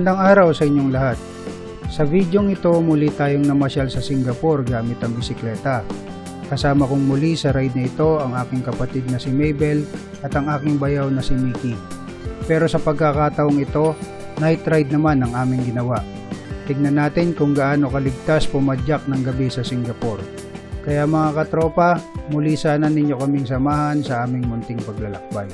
Magandang araw sa inyong lahat. Sa videong ito, muli tayong namasyal sa Singapore gamit ang bisikleta. Kasama kong muli sa ride na ito ang aking kapatid na si Mabel at ang aking bayaw na si Mickey. Pero sa pagkakataong ito, night ride naman ang aming ginawa. Tignan natin kung gaano kaligtas pumadyak ng gabi sa Singapore. Kaya mga katropa, muli sana ninyo kaming samahan sa aming munting paglalakbay.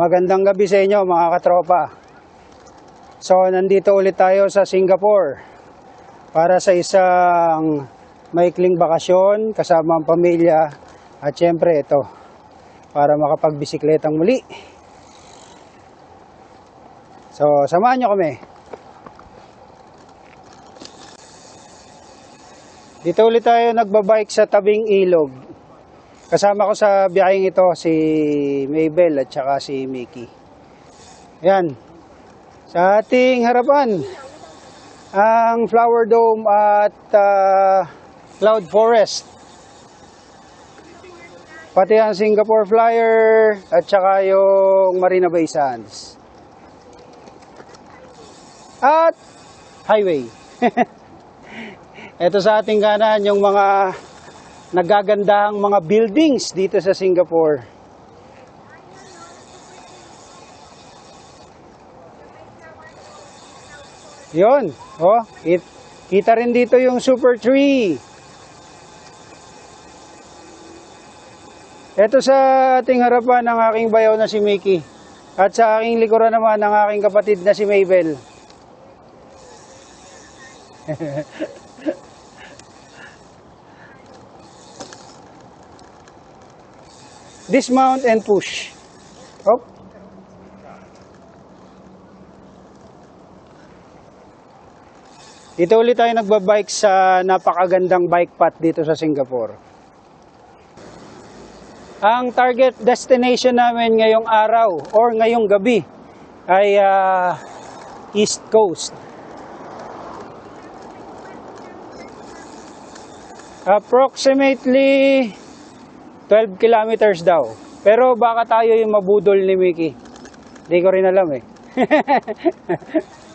Magandang gabi sa inyo mga katropa. So nandito ulit tayo sa Singapore para sa isang maikling bakasyon kasama ang pamilya at syempre ito para makapagbisikletang muli. So samahan nyo kami. Dito ulit tayo nagbabike sa tabing ilog. Kasama ko sa biyaheng ito si Mabel at saka si Mickey. Yan. Sa ating harapan, ang Flower Dome at ah, Cloud Forest. Pati ang Singapore Flyer at saka yung Marina Bay Sands. At highway. Ito sa ating kanan yung mga nagagandahang mga buildings dito sa Singapore. Yon, oh, it, kita rin dito yung super tree. Ito sa ating harapan ng aking bayaw na si Mickey. At sa aking likuran naman ng aking kapatid na si Mabel. Dismount and push. Hop. Dito ulit tayo nagbabike sa napakagandang bike path dito sa Singapore. Ang target destination namin ngayong araw or ngayong gabi ay ah, East Coast. Approximately 12 kilometers daw. Pero baka tayo yung mabudol ni Mickey. Hindi ko rin alam eh.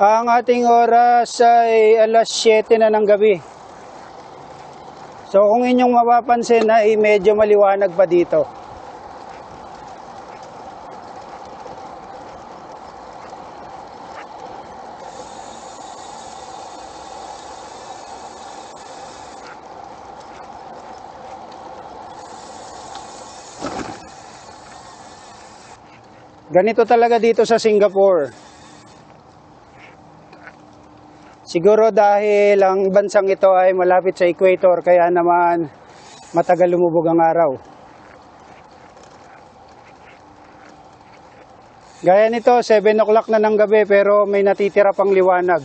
Ang ating oras ay alas 7 na ng gabi. So kung inyong mapapansin ay medyo maliwanag pa dito. Ganito talaga dito sa Singapore. Siguro dahil ang bansang ito ay malapit sa equator kaya naman matagal lumubog ang araw. Gaya nito, 7 o'clock na ng gabi pero may natitira pang liwanag.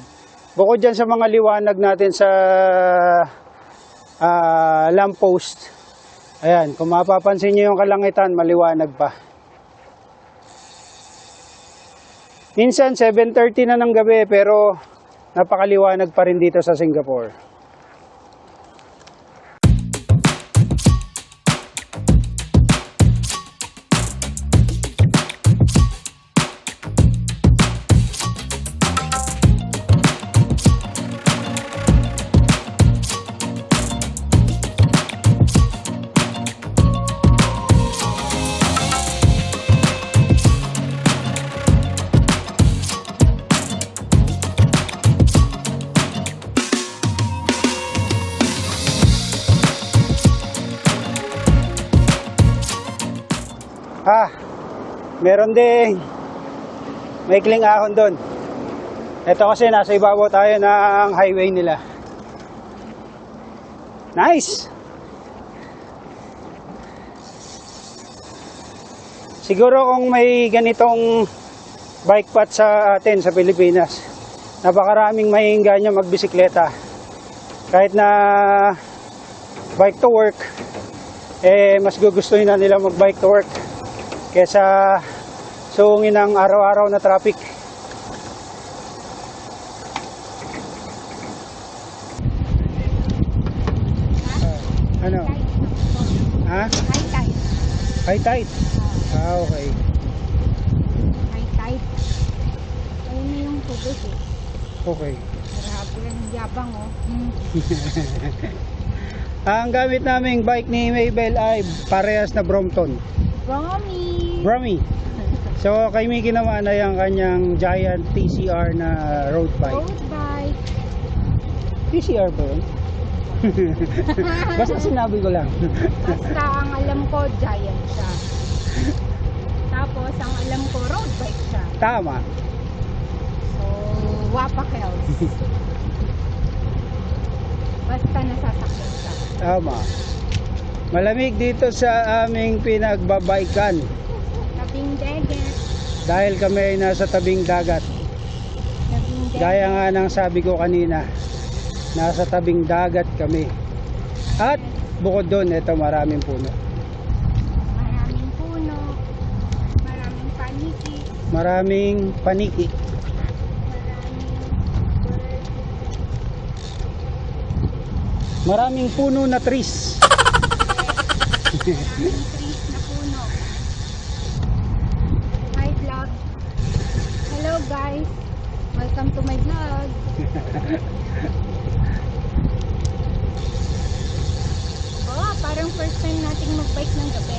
Bukod dyan sa mga liwanag natin sa ah, lamppost. Ayan, kung mapapansin nyo yung kalangitan, maliwanag pa. Minsan 7.30 na ng gabi pero napakaliwanag pa rin dito sa Singapore. Ah, meron ding maikling ahon doon. Ito kasi nasa ibabaw tayo ng highway nila. Nice! Siguro kung may ganitong bike path sa atin sa Pilipinas, napakaraming mahihinga niya magbisikleta. Kahit na bike to work, eh mas gugustuhin na nila mag-bike to work kesa suungin ng araw-araw na traffic. Ano? Ha? High tide. High tide? Ah, okay. High tide. Ayun na yung tubig eh. Okay. Grabe lang yung yabang oh. Hmm. Ang gamit naming bike ni Maybell ay parehas na Brompton. Romy! Brummy. So kay Mickey naman ay ang kanyang giant TCR na road bike. Road bike. TCR ba yun? Basta sinabi ko lang. Basta ang alam ko, giant siya. Tapos ang alam ko, road bike siya. Tama. So, Wapa Hills. Basta nasasakyan siya. Tama. Malamig dito sa aming pinagbabaykan dagat. dahil kami ay nasa tabing dagat. Tabing dagat. Gaya nga ng sabi ko kanina, nasa tabing dagat kami. At bukod doon, ito maraming puno. Maraming puno. Maraming paniki. Maraming paniki. Maraming puno na trees. Maraming trees na puno. Hi vlog. Hello guys. Welcome to my vlog. oh, parang first time nating mag-bike ng gabi.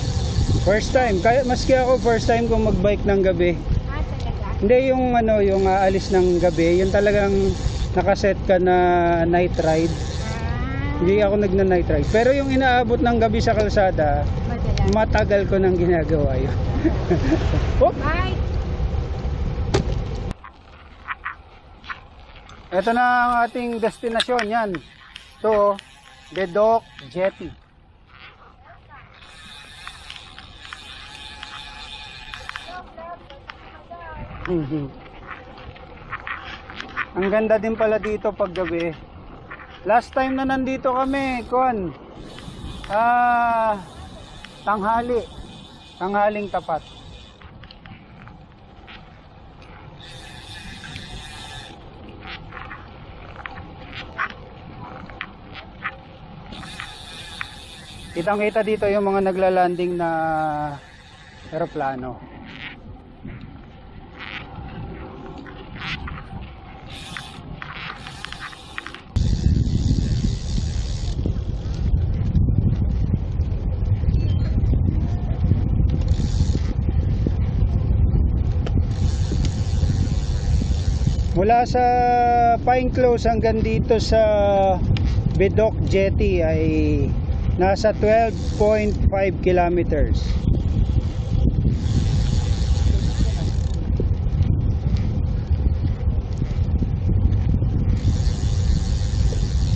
First time, kaya maski ako first time kong magbike ng gabi. Ah, talaga? Hindi yung ano, yung aalis ng gabi, yung talagang nakaset ka na night ride. Ah, Hindi ako nagna night ride. Pero yung inaabot ng gabi sa kalsada, madalas. matagal ko nang ginagawa yun. oh, Bye! Ito na ang ating destinasyon yan. Ito, Bedok Jetty. Mhm. Ang ganda din pala dito pag gabi. Last time na nandito kami, Kon. Ah, tanghali. Tanghaling tapat. Kitang kita dito yung mga naglalanding na eroplano. Mula sa Pine Close hanggang dito sa Bedok Jetty ay nasa 12.5 kilometers.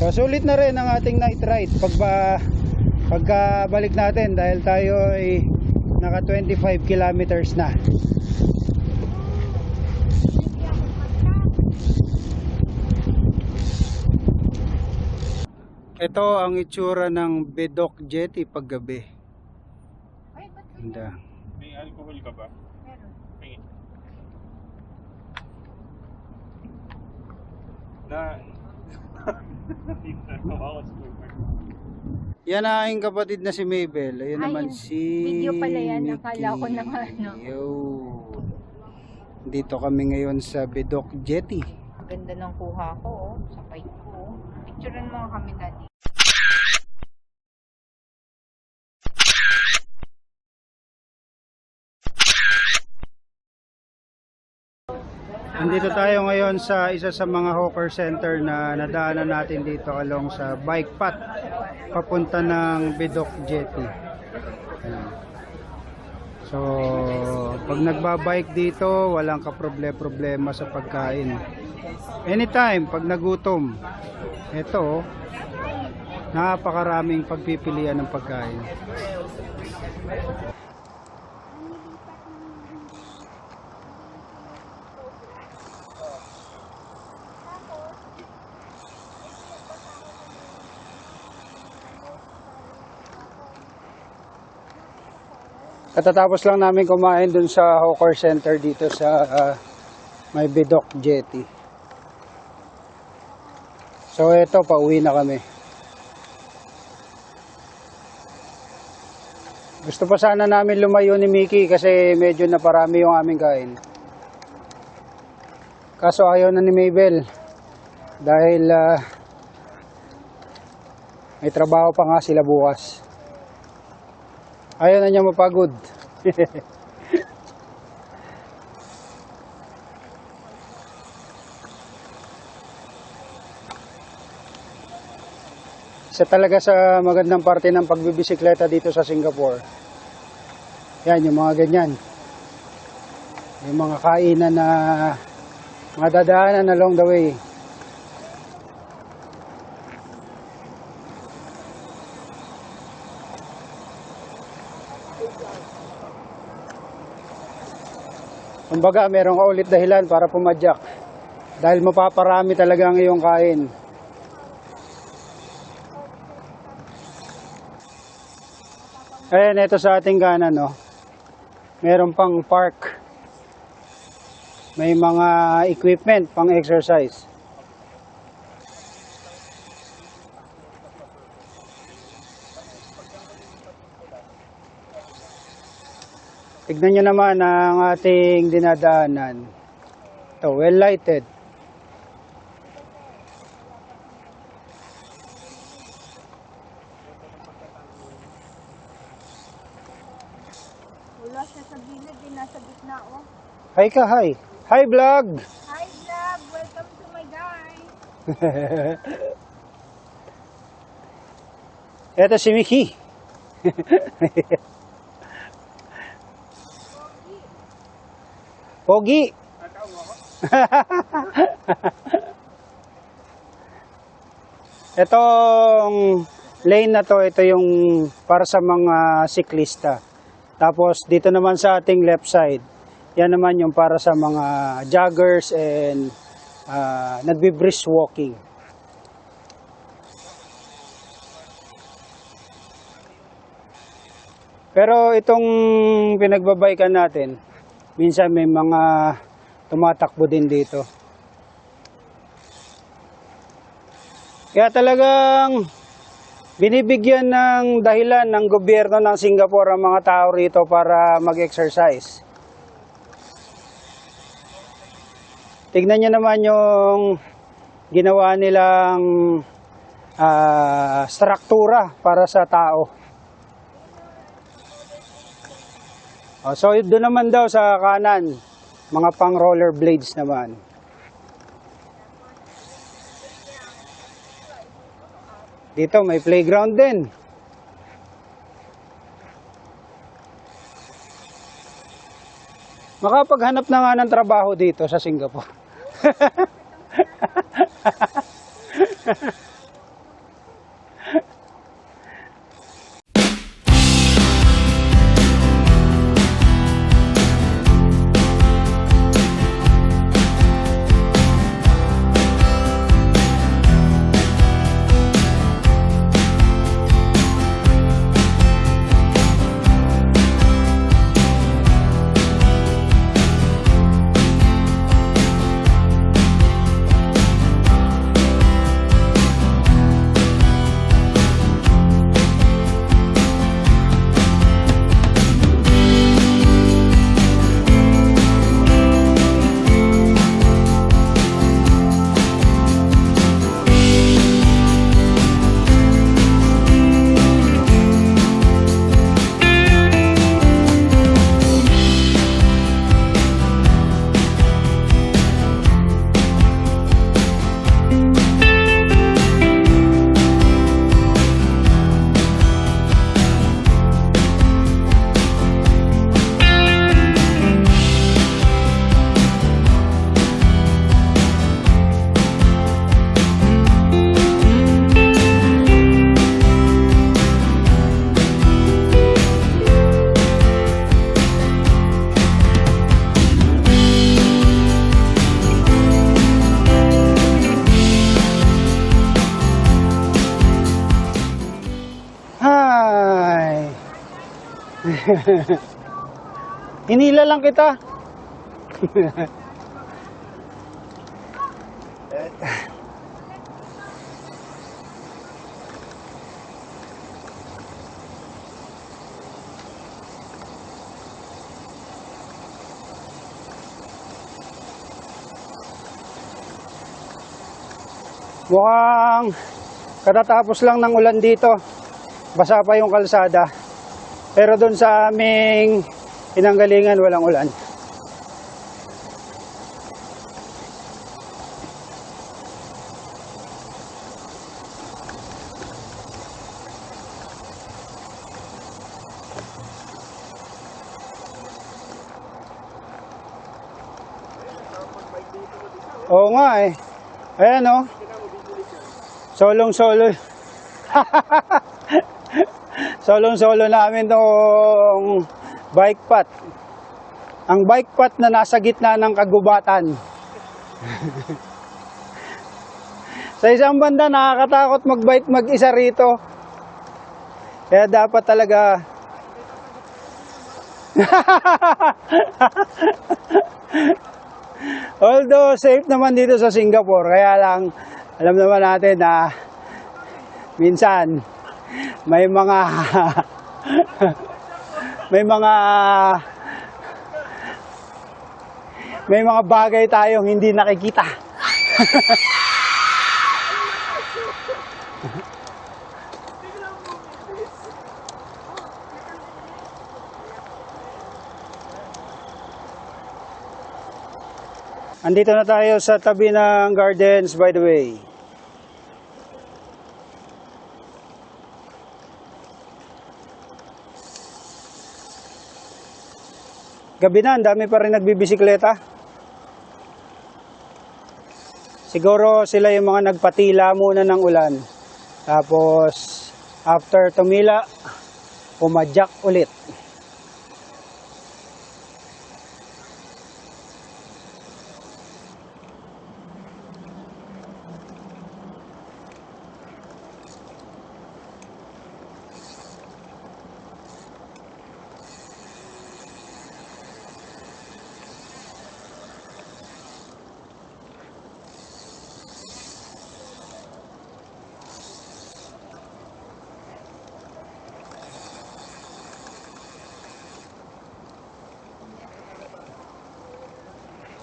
So sulit na rin ang ating night ride pagba pagkabalik natin dahil tayo ay naka 25 kilometers na. Ito ang itsura ng Bedok Jetty paggabi. Ay, ba't Ganda. May alcohol ka ba? meron? May. Na. Yan ang aking kapatid na si Mabel. Ayun Ay, naman si Video pala yan. Mickey. Akala ko na ano. Yo. Dito kami ngayon sa Bedok Jetty. Ganda ng kuha ko, oh. Sa bike ko. Picturean mo kami dati. Nandito tayo ngayon sa isa sa mga hawker center na nadaanan natin dito along sa bike path papunta ng Bedok Jetty. So, pag nagbabike dito, walang kaproble-problema sa pagkain. Anytime, pag nagutom, ito, napakaraming pagpipilian ng pagkain. Katatapos lang namin kumain dun sa hawker center dito sa ah, may Bidok Jetty. So eto, pauwi na kami. Gusto pa sana namin lumayo ni Mickey kasi medyo naparami yung aming kain. Kaso ayaw na ni Mabel dahil ah, may trabaho pa nga sila bukas. Ayaw na niya mapagod. Isa talaga sa magandang parte ng pagbibisikleta dito sa Singapore. Yan, yung mga ganyan. Yung mga kainan na mga dadaanan along the way. Kumbaga, meron ka ulit dahilan para pumadyak. Dahil mapaparami talaga ang iyong kain. Ayan, ito sa ating kanan, no. Meron pang park. May mga equipment pang exercise. Tignan nyo naman ang ating dinadaanan. Ito, well lighted. Wala siya sa gilid, din nasa gitna oh. Hi ka, hi. Hi vlog! Hi vlog! Welcome to my guys! Ito si Mickey. Pogi. Itong lane na to, ito yung para sa mga siklista. Tapos dito naman sa ating left side, yan naman yung para sa mga joggers and uh, nagbi-brisk walking. Pero itong pinagbabaykan natin, minsan may mga tumatakbo din dito. Kaya talagang binibigyan ng dahilan ng gobyerno ng Singapore ang mga tao rito para mag-exercise. Tignan nyo naman yung ginawa nilang ah, struktura para sa tao. Oh, so doon naman daw sa kanan, mga pang roller blades naman. Dito may playground din. Makapaghanap na nga ng trabaho dito sa Singapore. Hinila lang kita. Mukhang katatapos lang ng ulan dito. Basa pa yung kalsada. Pero doon sa aming pinanggalingan walang ulan. Oo nga eh. Ayan oh. Solong solo. Solong solo namin tong bike path. Ang bike path na nasa gitna ng kagubatan. Sa isang banda nakakatakot mag-bike mag-isa rito. Kaya dapat talaga Although safe naman dito sa Singapore, kaya lang alam naman natin na minsan may mga may mga may mga bagay tayong hindi nakikita. Andito na tayo sa tabi ng gardens by the way. Gabi na, ang dami pa rin nagbibisikleta. Siguro sila yung mga nagpatila muna ng ulan. Tapos, after tumila, pumadyak ulit.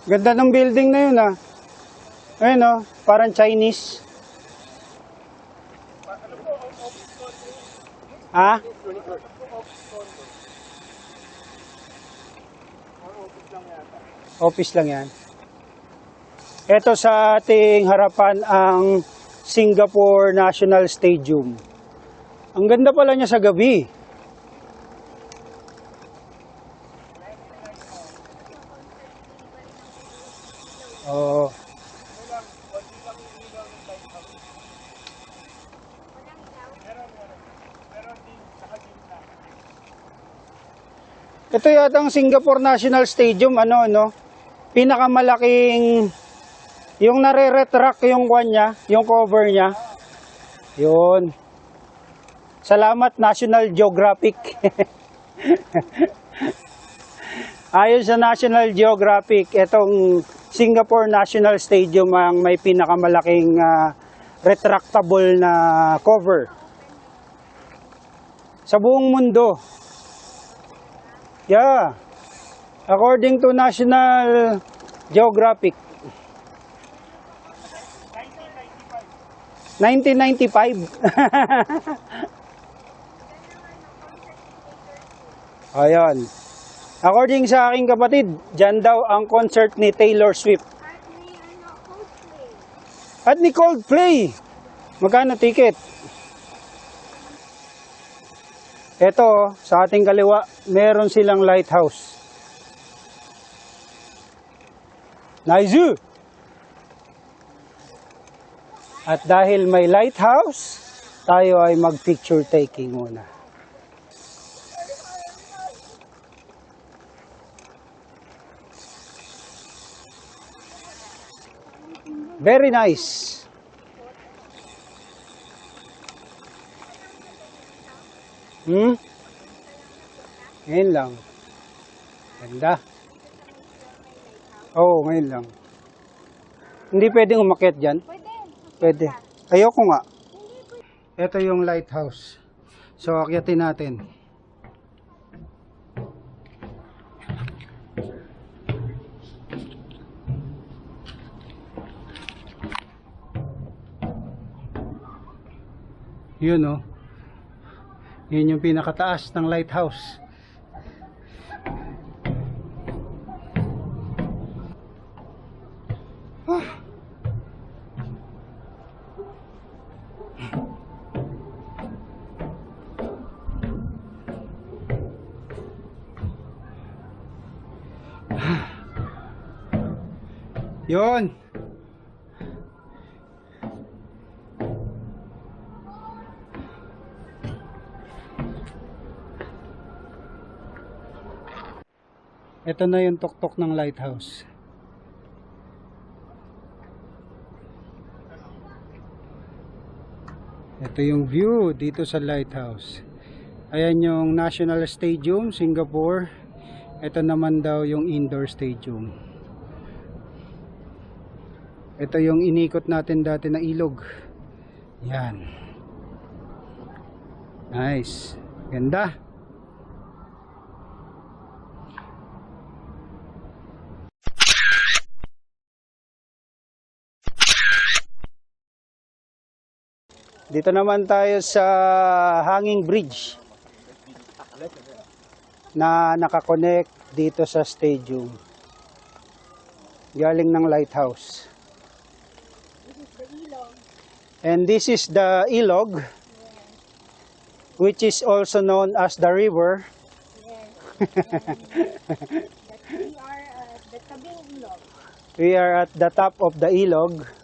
Ganda ng building na yun ah. Ayun oh, parang Chinese. Ha? Office lang yan. Ito sa ating harapan ang Singapore National Stadium. Ang ganda pala niya sa gabi. Oo. Ito yata Singapore National Stadium, ano, no? Pinakamalaking, yung nare-retract yung kwan niya, yung cover niya. Yun. Salamat National Geographic. Ayon sa National Geographic, itong Singapore National Stadium ang may pinakamalaking ah, retractable na cover sa buong mundo. Yeah. According to National Geographic. 1995. Ayan. According sa aking kapatid, dyan daw ang concert ni Taylor Swift. At may ano, Coldplay. At ni Coldplay. Magkano ticket? Ito, sa ating kaliwa, meron silang lighthouse. Naizu! At dahil may lighthouse, tayo ay mag-picture taking muna. Very nice. Hmm? Ngayon lang. Ganda. Oo, ngayon lang. Hindi pwedeng umakyat dyan? Pwede. Pwede. Ayoko nga. Ito yung lighthouse. So, akyatin natin. Yun oh. Yun yung pinakataas ng lighthouse. Yun. Ito na yung tuktok ng lighthouse. Ito yung view dito sa lighthouse. Ayan yung National Stadium, Singapore. Ito naman daw yung indoor stadium. Ito yung inikot natin dati na ilog. Yan. Nice. Ganda. Dito naman tayo sa hanging bridge na nakakonect dito sa stadium. Galing ng lighthouse. And this is the ilog which is also known as the river. We are at the top of the ilog.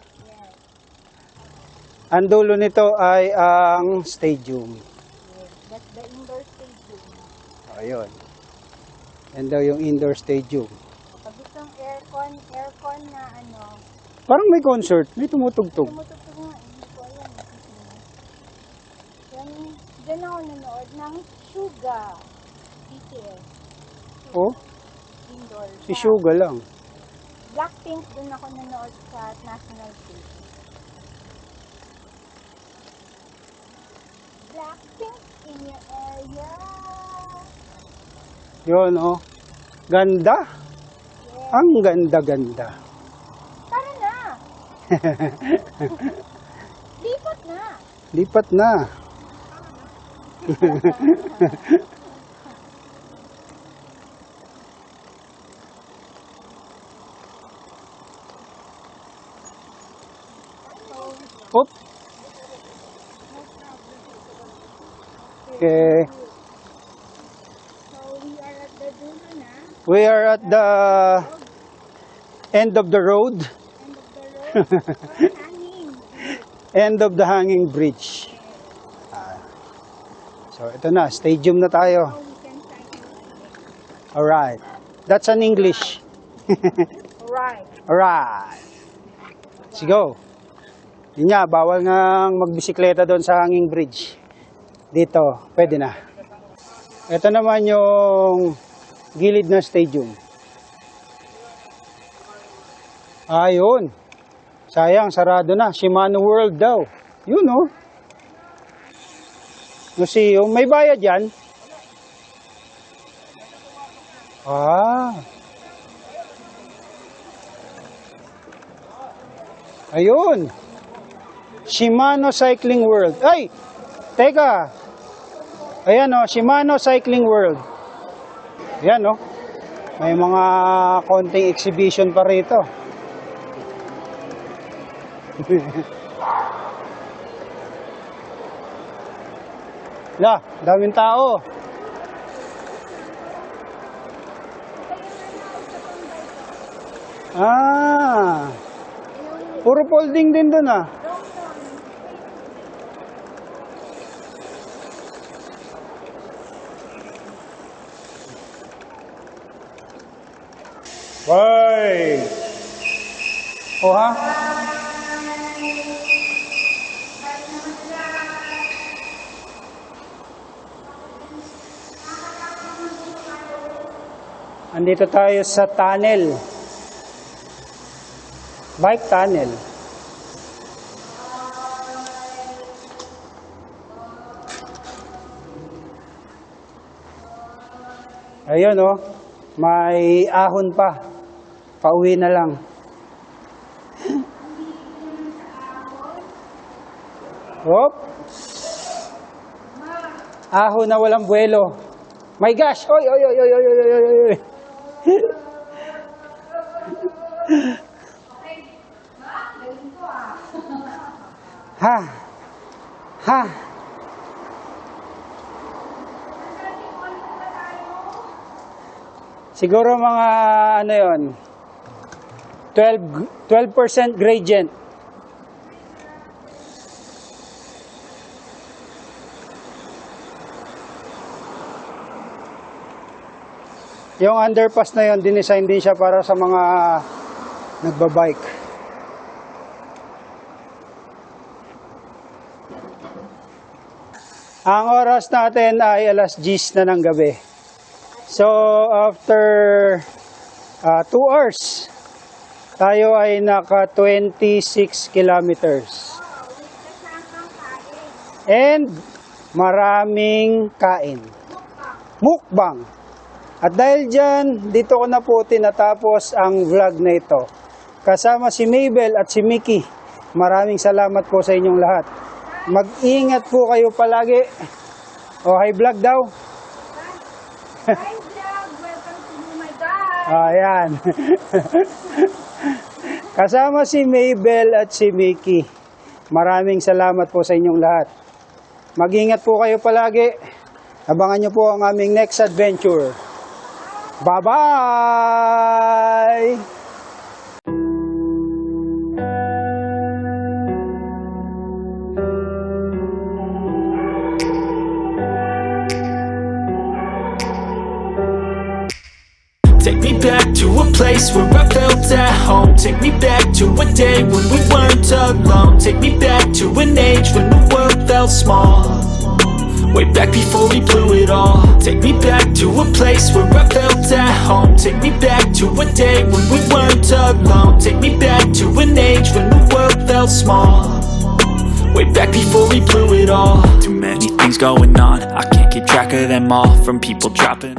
Ang dulo nito ay ang stadium. That's the indoor stadium. Ayun. Yan daw yung indoor stadium. Pag itong aircon, aircon na ano, Parang may concert, may tumutugtog. tumutugtog nga, hindi ko alam. Yan, dyan ako nanood ng Suga. BTS. Oh, Indoor. si Suga lang. Blackpink, dun ako nanood sa National Stage. Blackpink in your area. Yun, oh. Ganda. Yeah. Ang ganda-ganda. Tara na! Lipat na! Lipat na. Oop. Okay. So, we are at the dulo na. We are at the end of the road, End of the road. End of the hanging bridge. Ah. So ito na, stadium na tayo. Cycle. Alright. That's an English. Alright. Alright. Let's go. Yun nga, bawal nga magbisikleta doon sa hanging bridge. Dito, pwede na. Ito naman yung gilid na stadium. Ayun. Sayang, sarado na. Shimano World daw. Yun oh. Museum. May bayad yan? Ah. Ayun. Shimano Cycling World. Ay! Teka. Ayan o, Shimano Cycling World. Ayan o. May mga konting exhibition pa rito. La, daming tao. Ah. Puro folding din doon ah. Hoy! O ha? Andito tayo sa tunnel. Bike tunnel. Ayun oh, may ahon pa. Pauwi na lang. Hop. Ahon na walang buwelo. My gosh! Oy, oy, oy, oy, oy, oy, oy, oy, oy. ha. Ha. Siguro mga ano yon 12 12% gradient. Yung underpass na yon dinesign din siya para sa mga nagbabike. Ang oras natin ay alas 10 na ng gabi. So, after 2 hours, tayo ay naka 26 kilometers. And maraming kain. Mukbang. At dahil dyan, dito ko na po tinatapos ang vlog na ito. Kasama si Mabel at si Mickey. Maraming salamat po sa inyong lahat. Mag-ingat po kayo palagi. O, hi vlog daw. Hi vlog! Welcome to my God! Ayan. Kasama si Mabel at si Mickey. Maraming salamat po sa inyong lahat. Mag-ingat po kayo palagi. Abangan nyo po ang aming next adventure. Bye-bye! Take me back to a place where I felt at home. Take me back to a day when we weren't alone. Take me back to an age when the world felt small. Way back before we blew it all. Take me back to a place where I felt at home. Take me back to a day when we weren't alone. Take me back to an age when the world felt small. Way back before we blew it all. Too many things going on. I can't keep track of them all. From people dropping